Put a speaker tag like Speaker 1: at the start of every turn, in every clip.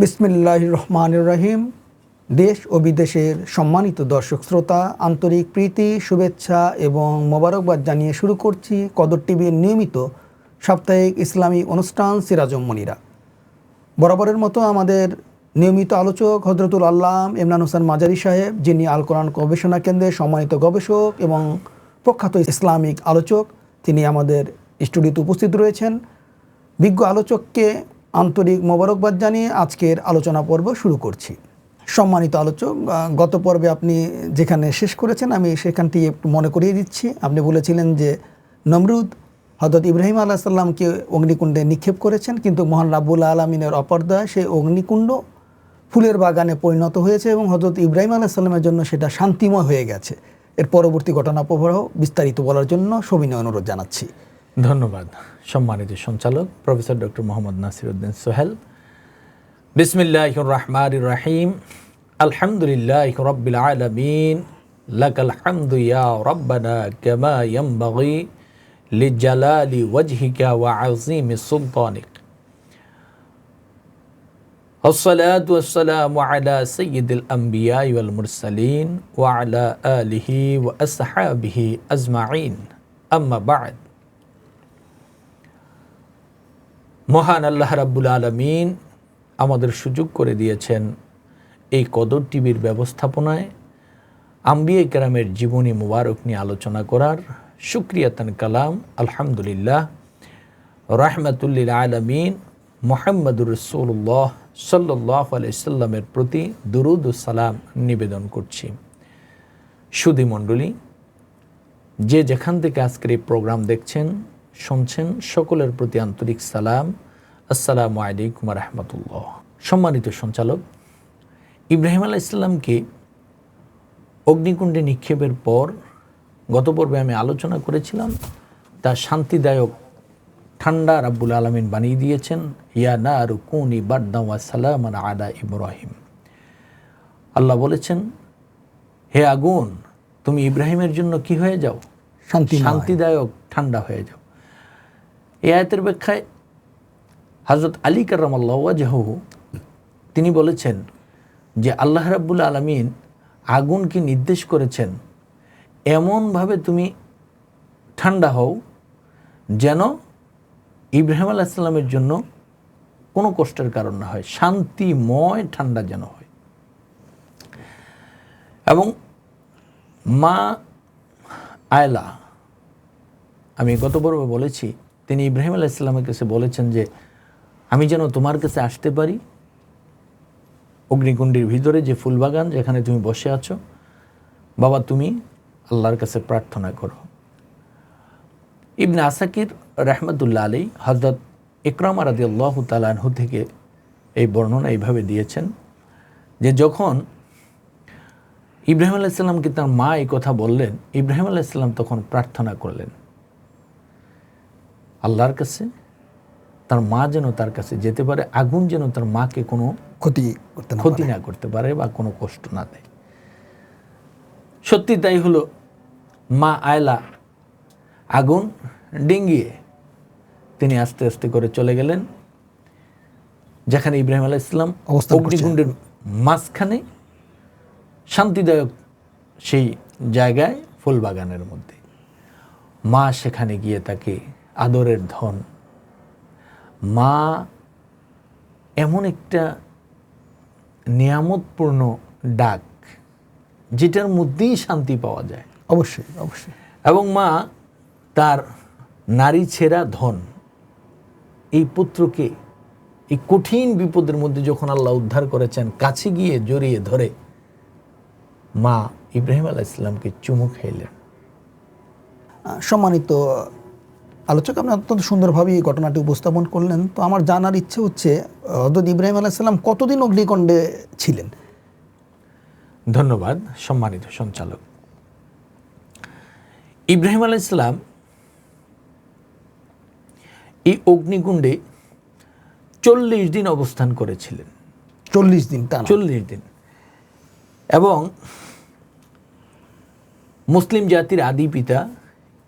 Speaker 1: বিসমিল্লাহ রহমান রহিম। দেশ ও বিদেশের সম্মানিত দর্শক শ্রোতা, আন্তরিক প্রীতি, শুভেচ্ছা এবং মোবারকবাদ জানিয়ে শুরু করছি কদর টিভির নিয়মিত সাপ্তাহিক ইসলামী অনুষ্ঠান সিরাজম মনিরা বরাবরের মতো আমাদের নিয়মিত আলোচক হজরতুল আল্লাম ইমরান হোসেন মাজারি সাহেব, যিনি আল কোরআন গবেষণা কেন্দ্রের সম্মানিত গবেষক এবং প্রখ্যাত ইসলামিক আলোচক, তিনি আমাদের স্টুডিওতে উপস্থিত রয়েছেন। বিজ্ঞ আলোচককে আন্তরিক মোবারকবাদ জানিয়ে আজকের আলোচনা পর্ব শুরু করছি। সম্মানিত আলোচক গত পর্বে আপনি যেখানে শেষ করেছেন, আমি সেখানটি একটু মনে করিয়ে দিচ্ছি। আপনি বলেছিলেন যে নমরুদ হজরত ইব্রাহিম আলাহ সাল্লামকে অগ্নিকুণ্ডে নিক্ষেপ করেছেন, কিন্তু মহান রাব্বুল আলমিনের অপর্দয় সেই অগ্নিকুণ্ড ফুলের বাগানে পরিণত হয়েছে এবং হজরত ইব্রাহিম আলাহ সাল্লামের জন্য সেটা শান্তিময় হয়ে গেছে। এর পরবর্তী ঘটনা প্রবাহ বিস্তারিত বলার জন্য সবিনয় অনুরোধ জানাচ্ছি।
Speaker 2: ধন্যবাদ সম্মানিত সঞ্চালক প্রফেসর ডক্টর মোহাম্মদ নাসির উদ্দিন সোহেল বিসমিল্লাহ রহমান রাহিম আলহামদুলিল্লাহ রব্বিল আলমিন লাকাল হামদু ইয়া রব্বানা কামা ইয়ানবাগি লিজালালি ওয়াজহিকা ওয়া আযীমি সুলতানিক الصلاة والسلام على سيد الأنبياء والمرسلين وعلى آله وأصحابه أجمعين أما بعد মহান আল্লাহ রাব্বুল আলমিন আমাদের সুযোগ করে দিয়েছেন এই কদর টিভির ব্যবস্থাপনায় আম্বিয়া কেরামের জীবনী মুবারক নিয়ে আলোচনা করার সুক্রিয়াতান কালাম, আলহামদুলিল্লাহ। রাহমাতুল্লিল আলমিন মোহাম্মদুর রসুল্লাহ সাল্লাহ আলাইসাল্লামের প্রতি দুরুদ সালাম নিবেদন করছি। সুধী মণ্ডলী, যে যেখান থেকে আজকের এই প্রোগ্রাম দেখছেন শুনছেন সকলের প্রতি আন্তরিক সালাম। আসসালামু আলাইকুম রহমতুল্লাহ। সম্মানিত সঞ্চালক ইব্রাহিম আলাহ ইসলামকে অগ্নিকুণ্ডে নিক্ষেপের পর গত পর্বে আমি আলোচনা করেছিলাম তা শান্তিদায়ক ঠান্ডা রাব্বুল আলমিন বানিয়ে দিয়েছেন ইয়া না আর কুনি বাড্ডা সালাম আদা ইব্রাহিম। আল্লাহ বলেছেন হে আগুন তুমি ইব্রাহিমের জন্য কি হয়ে যাও?
Speaker 1: শান্তি
Speaker 2: শান্তিদায়ক ঠান্ডা হয়ে যাও। এই আয়তের ব্যাখ্যায় হজরত আলী কারামাল্লাহু তিনি বলেছেন যে আল্লাহ রাব্বুল আলমিন আগুনকে নির্দেশ করেছেন, এমনভাবে তুমি ঠান্ডা হও যেন ইব্রাহিম আলাহ সাল্লামের জন্য কোনো কষ্টের কারণ না হয়, শান্তিময় ঠান্ডা যেন হয়। এবং মা আয়লা, আমি গত পর্বে বলেছি তিনি ইব্রাহিম আলাহ ইসলামের কাছে বলেছেন যে, আমি যেন তোমার কাছে আসতে পারি, অগ্নিকুণ্ডের ভিতরে যে ফুলবাগান যেখানে তুমি বসে আছো, বাবা তুমি আল্লাহর কাছে প্রার্থনা করো। ইবনে আসাকির রহমতুল্লাহ আলী হজরত ইকরাম রাদি আল্লাহ তালাহু থেকে এই বর্ণনা এইভাবে দিয়েছেন যে, যখন ইব্রাহিম আলাইসাল্লামকে তার মা এই কথা বললেন, ইব্রাহিম আলাইসাল্লাম তখন প্রার্থনা করলেন। আল্লাহর কাছে তার মা যেন তার কাছে যেতে পারে আগুন যেন তার মাকে কোনো
Speaker 1: ক্ষতি করতে
Speaker 2: ক্ষতি না করতে পারে বা কোনো কষ্ট না দেয়। সত্যি তাই হলো মা আয়লা আগুন ডিঙ্গিয়ে তিনি আস্তে আস্তে করে চলে গেলেন যেখানে ইব্রাহিম আলাহ ইসলাম অগ্নিকুণ্ডের মাঝখানে শান্তিদায়ক সেই জায়গায় ফুলবাগানের মধ্যে। মা সেখানে গিয়ে তাকে আদরের ধন। মা এমন একটা নিয়ামতপূর্ণ ডাক যেটার মধ্যেই শান্তি পাওয়া যায়।
Speaker 1: অবশ্যই অবশ্যই।
Speaker 2: এবং মা তার নারী ছেঁড়া ধন এই পুত্রকে এই কঠিন বিপদের মধ্যে যখন আল্লাহ উদ্ধার করেছেন কাছে গিয়ে জড়িয়ে ধরে মা ইব্রাহিম আলাহ ইসলামকে চুমু খাইলেন।
Speaker 1: সম্মানিত আলোচক আপনি অত্যন্ত সুন্দরভাবে এই ঘটনাটি উপস্থাপন করলেন। তো আমার জানার ইচ্ছে হচ্ছে আহ, হযরত ইব্রাহিম আলাইসাল্লাম কতদিন অগ্নিকণ্ডে ছিলেন?
Speaker 2: ধন্যবাদ সম্মানিত সঞ্চালক। ইব্রাহিম আলাহ ইসলাম এই অগ্নিকুণ্ডে চল্লিশ দিন অবস্থান করেছিলেন।
Speaker 1: চল্লিশ দিন তা
Speaker 2: চল্লিশ দিন। এবং মুসলিম জাতির আদি পিতা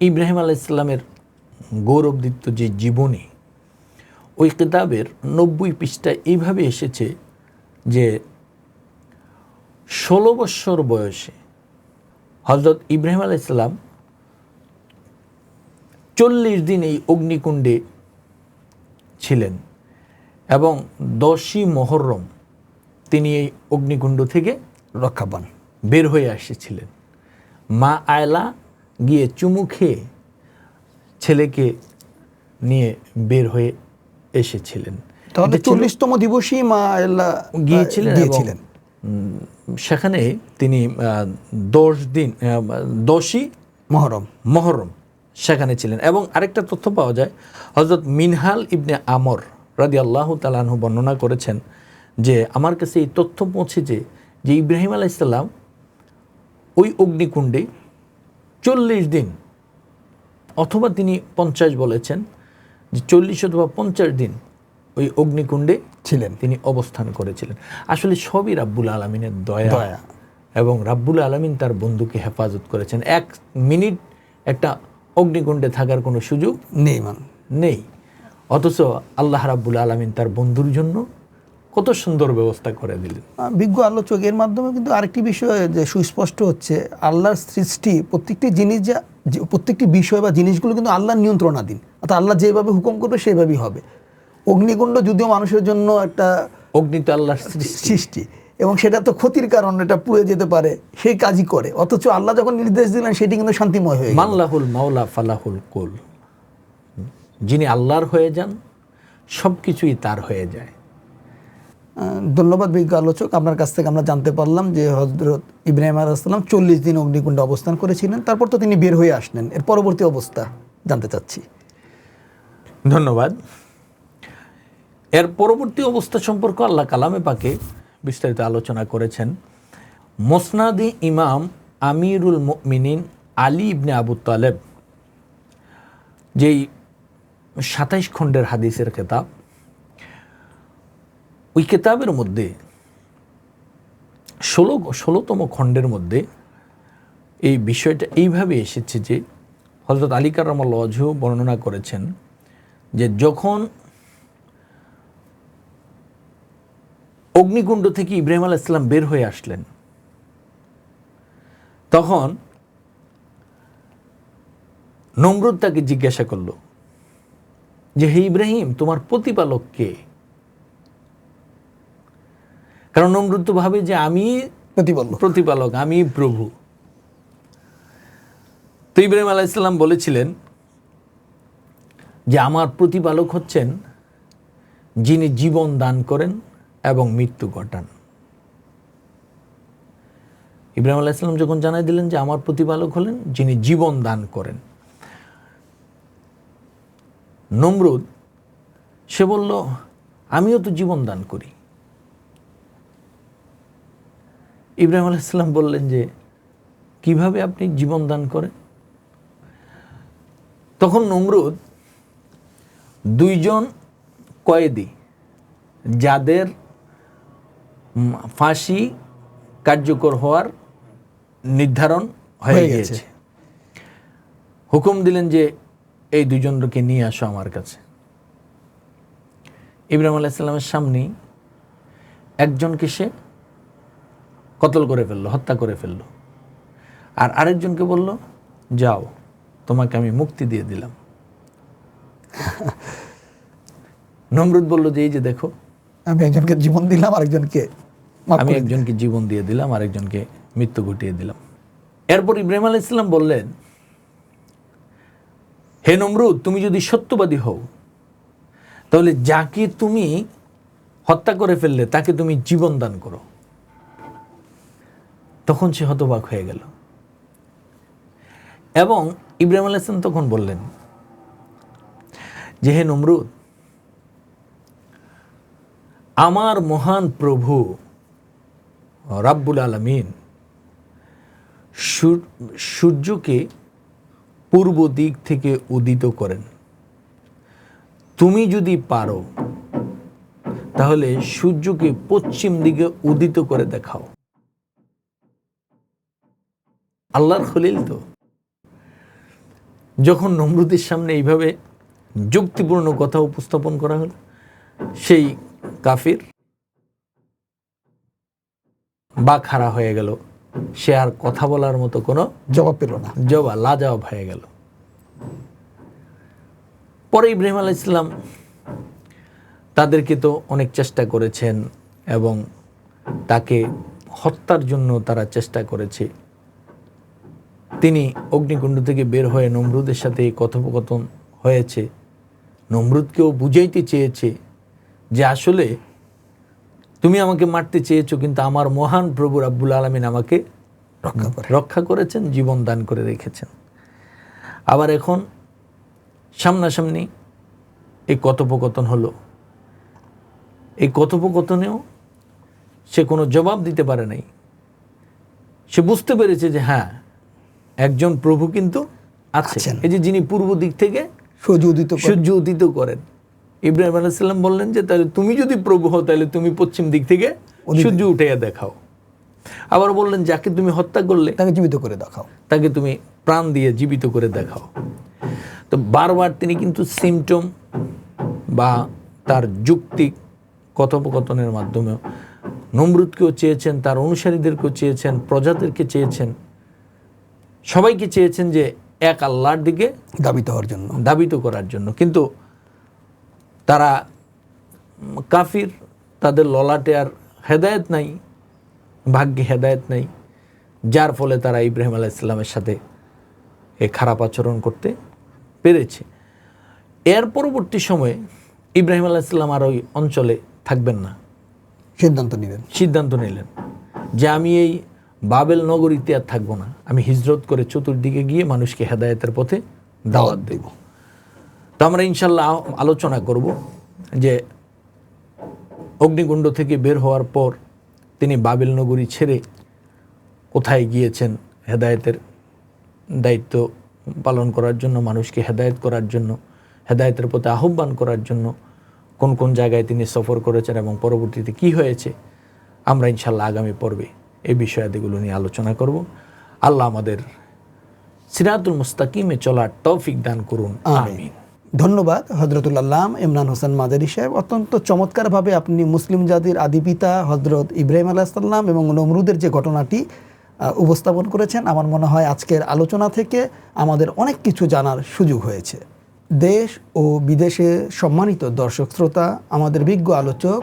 Speaker 2: ইব্রাহিম আলাহ ইসলামের গৌরবদীপ্ত যে জীবনী, ওই কিতাবের নব্বই পৃষ্ঠা এইভাবে এসেছে যে ষোলো বৎসর বয়সে হজরত ইব্রাহিম আলাইসাল্লাম চল্লিশ দিন এই অগ্নিকুণ্ডে ছিলেন এবং দশই মহরম তিনি এই অগ্নিকুণ্ড থেকে
Speaker 1: রক্ষা পান,
Speaker 2: বের হয়ে এসেছিলেন মা আয়লা গিয়ে চুমু খেয়ে ছেলেকে নিয়ে বের হয়ে এসেছিলেন।
Speaker 1: তাহলে চল্লিশতম দিবসই মা আল্লাহ
Speaker 2: গিয়েছিলেন
Speaker 1: গিয়েছিলেন
Speaker 2: সেখানে তিনি দশ দিন দশই
Speaker 1: মহরম।
Speaker 2: মহরম সেখানে ছিলেন। এবং আরেকটা তথ্য পাওয়া যায় হজরত মিনহাল ইবনে আমর রাদি আল্লাহ তালাহু বর্ণনা করেছেন যে আমার কাছে এই তথ্য পৌঁছেছে যে ইব্রাহিম আলাইসাল্লাম ওই অগ্নিকুণ্ডে চল্লিশ দিন অথবা তিনি পঞ্চাশ বলেছেন যে চল্লিশ অথবা পঞ্চাশ দিন ওই অগ্নিকুণ্ডে
Speaker 1: ছিলেন
Speaker 2: তিনি অবস্থান করেছিলেন। আসলে সবই রাব্বুল আলমিনের দয়া
Speaker 1: দয়া।
Speaker 2: এবং রাব্বুল আলমিন তার বন্ধুকে হেফাজত করেছেন। এক মিনিট একটা অগ্নিকুণ্ডে থাকার কোনো সুযোগ
Speaker 1: নেই মান।
Speaker 2: নেই। অথচ আল্লাহ রাব্বুল আলমিন তার বন্ধুর জন্য কত সুন্দর ব্যবস্থা করে দিলেন।
Speaker 1: বিজ্ঞ আলোচক এর মাধ্যমে কিন্তু আরেকটি বিষয় যে সুস্পষ্ট হচ্ছে আল্লাহর সৃষ্টি প্রত্যেকটি জিনিস যা যে- প্রত্যেকটি বিষয় বা জিনিসগুলো কিন্তু আল্লাহর নিয়ন্ত্রণাধীন। অর্থাৎ আল্লাহ যেভাবে হুকুম করবে সেভাবেই হবে। অগ্নিকুণ্ড যদিও মানুষের জন্য একটা
Speaker 2: অগ্নি তো আল্লাহর সৃষ্টি।
Speaker 1: এবং সেটা তো ক্ষতির কারণ এটা পুড়ে যেতে পারে সেই কাজই করে। অথচ আল্লাহ যখন নির্দেশ দিলেন সেটি কিন্তু শান্তিময় হয়ে
Speaker 2: মাল্লাহুল মাওলা ফালাহুল কুল। যিনি আল্লাহর হয়ে যান সব কিছুই তার হয়ে যায়।
Speaker 1: ধন্যবাদ বিজ্ঞ আলোচক। আপনার কাছ থেকে আমরা জানতে পারলাম যে হজরত ইব্রাহিম আলাইসাল্লাম চল্লিশ দিন অগ্নিকুণ্ডে অবস্থান করেছিলেন। তারপর তো তিনি বের হয়ে আসলেন। এর পরবর্তী অবস্থা জানতে চাচ্ছি।
Speaker 2: ধন্যবাদ। এর পরবর্তী অবস্থা সম্পর্কে আল্লাহ কালামে পাকে বিস্তারিত আলোচনা করেছেন। মোসনাদি ইমাম আমিরুল মিনিন আলী ইবনে আবু তালেব, যেই সাতাইশ খণ্ডের হাদিসের কেতাব ওই কেতাবের মধ্যে ষোলো, ষোলোতম খণ্ডের মধ্যে এই বিষয়টা এইভাবে এসেছে যে হজরত আলী কারামাল অজু বর্ণনা করেছেন যে যখন অগ্নিকুণ্ড থেকে ইব্রাহিম আলাহ ইসলাম বের হয়ে আসলেন, তখন নমরুদ তাকে জিজ্ঞাসা করল যে, হে ইব্রাহিম, তোমার প্রতিপালক কে? কারণ নমরুদ ভাবে যে আমি
Speaker 1: প্রতিবল্ল
Speaker 2: প্রতিপালক আমি প্রভু। তো ইব্রাহিম আলাইসাল্লাম বলেছিলেন যে আমার প্রতিপালক হচ্ছেন যিনি জীবন দান করেন এবং মৃত্যু ঘটান। ইব্রাহিম আলাইসাল্লাম যখন জানাই দিলেন যে আমার প্রতিপালক হলেন যিনি জীবন দান করেন। নমরুদ সে বলল আমিও তো জীবন দান করি। ইব্রাহিম আলাইসাল্লাম বললেন যে কীভাবে আপনি জীবন দান করেন? তখন নমরুদ দুইজন কয়েদি যাদের ফাঁসি কার্যকর হওয়ার নির্ধারণ হয়ে
Speaker 1: গেছে।
Speaker 2: গিয়েছে। হুকুম দিলেন যে এই দুজনকে নিয়ে আসো আমার কাছে। ইব্রাহিম আলাইসাল্লামের সামনেই একজনকে সে কতল করে ফেলল হত্যা করে ফেলল। আর আরেকজনকে বলল যাও তোমাকে আমি মুক্তি দিয়ে দিলাম। নমরুদ বলল যে এই যে দেখো
Speaker 1: আমি একজনকে জীবন দিলাম আরেকজনকে
Speaker 2: আমি একজনকে জীবন দিয়ে দিলাম আরেকজনকে মৃত্যু ঘটিয়ে দিলাম। এরপর ইব্রাহিম আলাহ ইসলাম বললেন হে নমরুদ তুমি যদি সত্যবাদী হও তাহলে যাকে তুমি হত্যা করে ফেললে তাকে তুমি জীবন দান করো। তখন সে হতবাক হয়ে গেল। এবং ইব্রাহিম আলাহ ইসলাম তখন বললেন, যে হে নমরুদ, আমার মহান প্রভু রাব্বুল আলমিন সূর্যকে পূর্ব দিক থেকে উদিত করেন। তুমি যদি পারো, তাহলে সূর্যকে পশ্চিম দিকে উদিত করে দেখাও। আল্লাহর খলিল তো। যখন নমরুদের সামনে এইভাবে যুক্তিপূর্ণ কথা উপস্থাপন করা হলো সেই কাফির বা খাড়া হয়ে গেল। সে আর কথা বলার মতো কোনো
Speaker 1: জবাব পেল না।
Speaker 2: জবা লাজবাব হয়ে গেল। পরে ইব্রাহিম আলাহ ইসলাম তাদেরকে তো অনেক চেষ্টা করেছেন এবং তাকে হত্যার জন্য তারা চেষ্টা করেছে। তিনি অগ্নিকুণ্ড থেকে বের হয়ে নমরুদের সাথে এই কথোপকথন হয়েছে। নমরুদকেও বুঝাইতে চেয়েছে যে আসলে তুমি আমাকে মারতে চেয়েছো কিন্তু আমার মহান প্রভু রাব্বুল আলমিন আমাকে
Speaker 1: রক্ষা করে
Speaker 2: রক্ষা করেছেন জীবন দান করে রেখেছেন। আবার এখন সামনাসামনি এই কথোপকথন হলো। এই কথোপকথনেও সে কোনো জবাব দিতে পারে নাই। সে বুঝতে পেরেছে যে হ্যাঁ একজন প্রভু কিন্তু
Speaker 1: আছেন।
Speaker 2: এই যে যিনি পূর্ব দিক থেকে
Speaker 1: সূর্য উদিত
Speaker 2: সূর্য উদিত করেন। ইব্রাহিম আলাইসাল্লাম বললেন যে তাহলে তুমি যদি প্রভু হও তাহলে তুমি পশ্চিম দিক থেকে সূর্য উঠে দেখাও। আবার বললেন যাকে তুমি হত্যা করলে
Speaker 1: তাকে জীবিত করে দেখাও।
Speaker 2: তাকে তুমি প্রাণ দিয়ে জীবিত করে দেখাও। তো বারবার তিনি কিন্তু সিমটম বা তার যুক্তি কথোপকথনের মাধ্যমে নমরুদকেও চেয়েছেন তার অনুসারীদেরকেও চেয়েছেন প্রজাদেরকে চেয়েছেন। সবাইকে চেয়েছেন যে এক আল্লাহর দিকে
Speaker 1: দাবিত হওয়ার জন্য।
Speaker 2: দাবিত করার জন্য। কিন্তু তারা কাফির তাদের ললাটে আর হেদায়েত নাই ভাগ্যে হেদায়েত নাই যার ফলে তারা ইব্রাহিম আলাহ ইসলামের সাথে এ খারাপ আচরণ করতে পেরেছে। এর পরবর্তী সময়ে ইব্রাহিম আলাহ ইসলাম আর ওই অঞ্চলে থাকবেন না।
Speaker 1: সিদ্ধান্ত নিলেন।
Speaker 2: সিদ্ধান্ত নিলেন যে আমি এই বাবেল নগরীতে আর থাকব না। আমি হিজরত করে চতুর্দিকে গিয়ে মানুষকে হেদায়তের পথে দাওয়াত দেব। তো আমরা ইনশাল্লাহ আলোচনা করব যে অগ্নিকুণ্ড থেকে বের হওয়ার পর তিনি বাবেল নগরী ছেড়ে কোথায় গিয়েছেন হেদায়েতের দায়িত্ব পালন করার জন্য, মানুষকে হেদায়ত করার জন্য, হেদায়তের পথে আহ্বান করার জন্য কোন কোন জায়গায় তিনি সফর করেছেন এবং পরবর্তীতে কি হয়েছে, আমরা ইনশাল্লাহ আগামী পর্বে এই বিষয়াদিগুলো নিয়ে আলোচনা করব। আল্লাহ আমাদের সিরাতুল মুস্তাকিমে চলার তৌফিক দান করুন। আমিন।
Speaker 1: ধন্যবাদ হজরতুল্লাহ ইমরান হোসেন মাদারি সাহেব। অত্যন্ত চমৎকারভাবে আপনি মুসলিম জাতির আদিপিতা হজরত ইব্রাহিম আলাহিসাল্লাম এবং নমরুদের যে ঘটনাটি উপস্থাপন করেছেন আমার মনে হয় আজকের আলোচনা থেকে আমাদের অনেক কিছু জানার সুযোগ হয়েছে। দেশ ও বিদেশে সম্মানিত দর্শক শ্রোতা আমাদের বিজ্ঞ আলোচক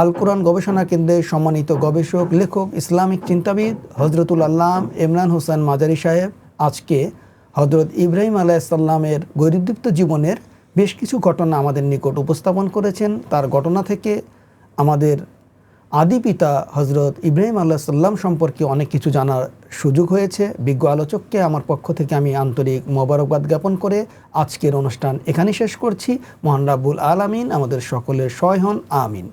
Speaker 1: আল কোরআন গবেষণা কেন্দ্রের সম্মানিত গবেষক, লেখক, ইসলামিক চিন্তাবিদ হজরতুল আল্লাম ইমরান হোসেন মাজারি সাহেব আজকে হজরত ইব্রাহিম আলাইসাল্লামের গৈরদীপ্ত জীবনের বেশ কিছু ঘটনা আমাদের নিকট উপস্থাপন করেছেন। তার ঘটনা থেকে আমাদের আদি পিতা হজরত ইব্রাহিম আল্লাহ সাল্লাম সম্পর্কে অনেক কিছু জানার সুযোগ হয়েছে। বিজ্ঞ আলোচককে আমার পক্ষ থেকে আমি আন্তরিক মোবারকবাদ জ্ঞাপন করে আজকের অনুষ্ঠান এখানে শেষ করছি। মহান রাব্বুল আলামিন আমাদের সকলের সয় হন, আমিন।